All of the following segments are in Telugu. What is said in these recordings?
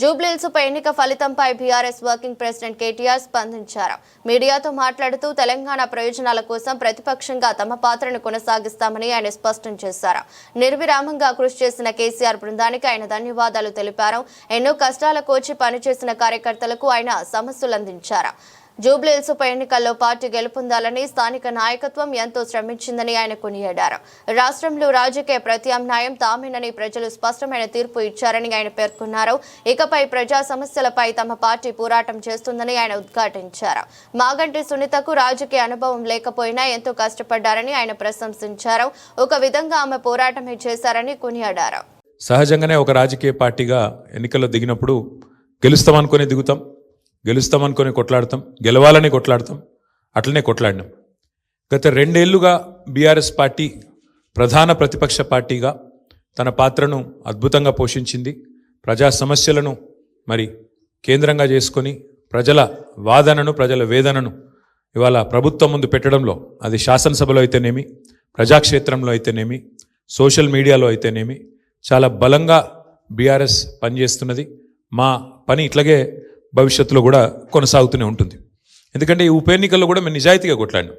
జూబ్లీహిల్స్ ఉప ఎన్నిక ఫలితంపై బీఆర్ఎస్ వర్కింగ్ ప్రెసిడెంట్ కేటీఆర్ స్పందించారు. మీడియాతో మాట్లాడుతూ తెలంగాణ ప్రయోజనాల కోసం ప్రతిపక్షంగా తమ పాత్రను కొనసాగిస్తామని ఆయన స్పష్టం చేశారు. నిర్విరామంగా కృషి చేసిన కేసీఆర్ బృందానికి ఆయన ధన్యవాదాలు తెలిపారు. ఎన్నో కష్టాల కోచి పనిచేసిన కార్యకర్తలకు ఆయన సమస్యలందించారు. జూబ్లీహిల్స్ ఉప ఎన్నికల్లో పార్టీ గెలుపొందాలని స్థానిక నాయకత్వం ఎంతో శ్రమించిందని ఆయన కొనియాడారు. రాష్ట్రంలో రాజకీయ ప్రత్యామ్నాయం తామేనని ప్రజలు స్పష్టమైన తీర్పు ఇచ్చారని ఆయన పేర్కొన్నారు. ఇకపై ప్రజా సమస్యలపై తమ పార్టీ పోరాటం చేస్తుందని ఆయన ఉద్ఘాటించారు. మాగంటి సునీతకు రాజకీయ అనుభవం లేకపోయినా ఎంతో కష్టపడ్డారని ఆయన ప్రశంసించారు. ఒక విధంగా ఆమె పోరాటమే చేశారని కొనియాడారు. సహజంగానే ఒక రాజకీయ పార్టీగా ఎన్నికల్లో దిగినప్పుడు గెలుస్తామనుకునే దిగుతాం. గెలుస్తామనుకొని కొట్లాడతాం గెలవాలని కొట్లాడతాం అట్లనే కొట్లాడినాం. గత రెండేళ్ళుగా బీఆర్ఎస్ పార్టీ ప్రధాన ప్రతిపక్ష పార్టీగా తన పాత్రను అద్భుతంగా పోషించింది. ప్రజా సమస్యలను మరి కేంద్రంగా చేసుకొని ప్రజల వాదనను ప్రజల వేదనను ఇవాళ ప్రభుత్వం ముందు పెట్టడంలో అది శాసనసభలో అయితేనేమి ప్రజాక్షేత్రంలో అయితేనేమి సోషల్ మీడియాలో అయితేనేమి చాలా బలంగా బీఆర్ఎస్ పనిచేస్తున్నది. మా పని ఇట్లాగే భవిష్యత్తులో కూడా కొనసాగుతూనే ఉంటుంది. ఎందుకంటే ఈ ఉప ఎన్నికల్లో కూడా మేము నిజాయితీగా కొట్లాడినాం.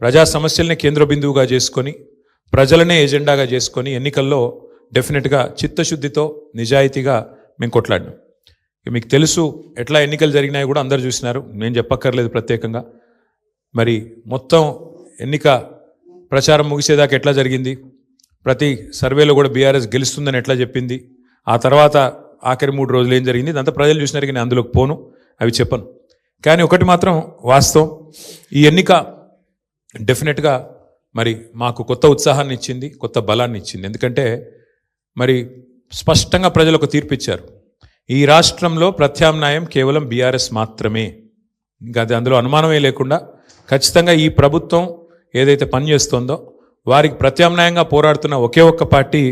ప్రజా సమస్యల్ని కేంద్ర బిందువుగా చేసుకొని ప్రజలనే ఎజెండాగా చేసుకొని ఎన్నికల్లో డెఫినెట్గా చిత్తశుద్ధితో నిజాయితీగా మేము కొట్లాడినాం. ఇక మీకు తెలుసు ఎట్లా ఎన్నికలు జరిగినాయి కూడా అందరు చూసినారు. నేను చెప్పక్కర్లేదు ప్రత్యేకంగా. మరి మొత్తం ఎన్నిక ప్రచారం ముగిసేదాకా ఎట్లా జరిగింది? ప్రతి సర్వేలో కూడా బీఆర్ఎస్ గెలుస్తుందని ఎట్లా చెప్పింది? ఆ తర్వాత ఆఖరి మూడు రోజులు ఏం జరిగింది? దాంతో ప్రజలు చూసినారు కానీ నేను అందులోకి పోను అవి చెప్పను. కానీ ఒకటి మాత్రం వాస్తవం ఈ ఎన్నిక డెఫినెట్గా మరి మాకు కొత్త ఉత్సాహాన్ని ఇచ్చింది కొత్త బలాన్ని ఇచ్చింది. ఎందుకంటే మరి స్పష్టంగా ప్రజలు ఒక తీర్పు ఇచ్చారు. ఈ రాష్ట్రంలో ప్రత్యామ్నాయం కేవలం బీఆర్ఎస్ మాత్రమే. ఇంకా అది అందులో అనుమానమే లేకుండా ఖచ్చితంగా ఈ ప్రభుత్వం ఏదైతే పనిచేస్తుందో వారికి ప్రత్యామ్నాయంగా పోరాడుతున్న ఒకే ఒక్క పార్టీ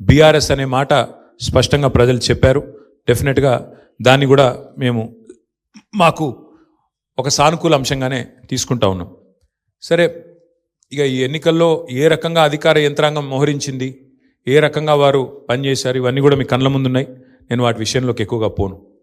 బీఆర్ఎస్ అనే మాట స్పష్టంగా ప్రజలు చెప్పారు. డెఫినెట్గా దాన్ని కూడా మేము మాకు ఒక సానుకూల అంశంగానే తీసుకుంటా ఉన్నాం. సరే ఇక ఈ ఎన్నికల్లో ఏ రకంగా అధికార యంత్రాంగం మోహరించింది ఏ రకంగా వారు పనిచేశారు ఇవన్నీ కూడా మీ కళ్ళ ముందున్నాయి. నేను వాటి విషయంలోకి ఎక్కువగా పోను.